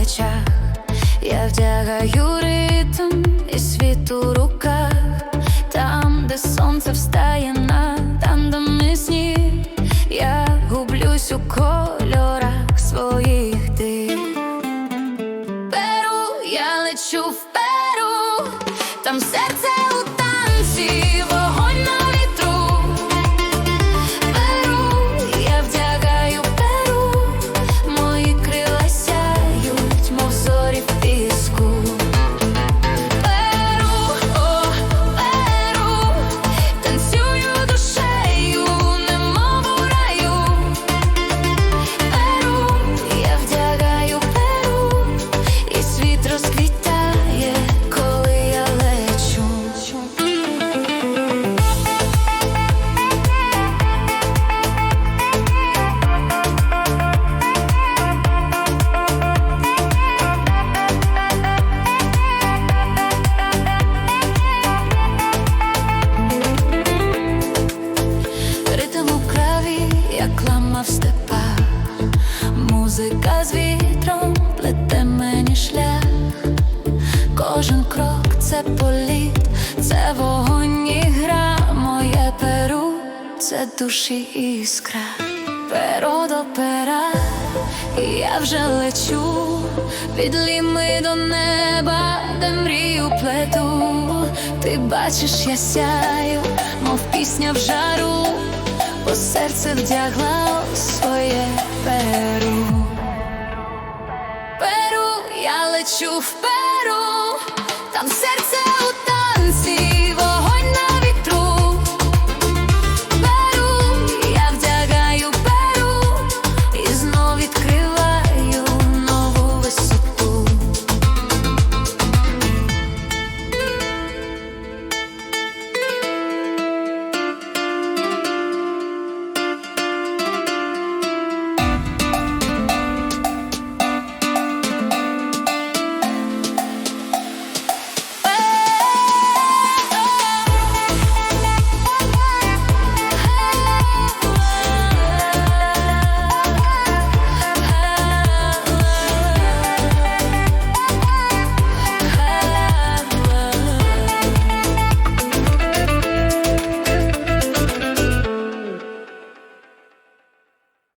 плечах, я вдягаю ритм і світ у руках, там, де сонце встає, на там, де ми сні, я гублюсь у кольорах своїх див. Беру, я лечу вперед. Вітром плете мені шлях, кожен крок це політ, це вогонь і гра, моє перу, це душі іскра, перо до пера, я вже лечу. Від ліми до неба, де мрію плету. Ти бачиш, я сяю, мов пісня в жару, бо серце вдягла своє перу. Лечу в перу, там серце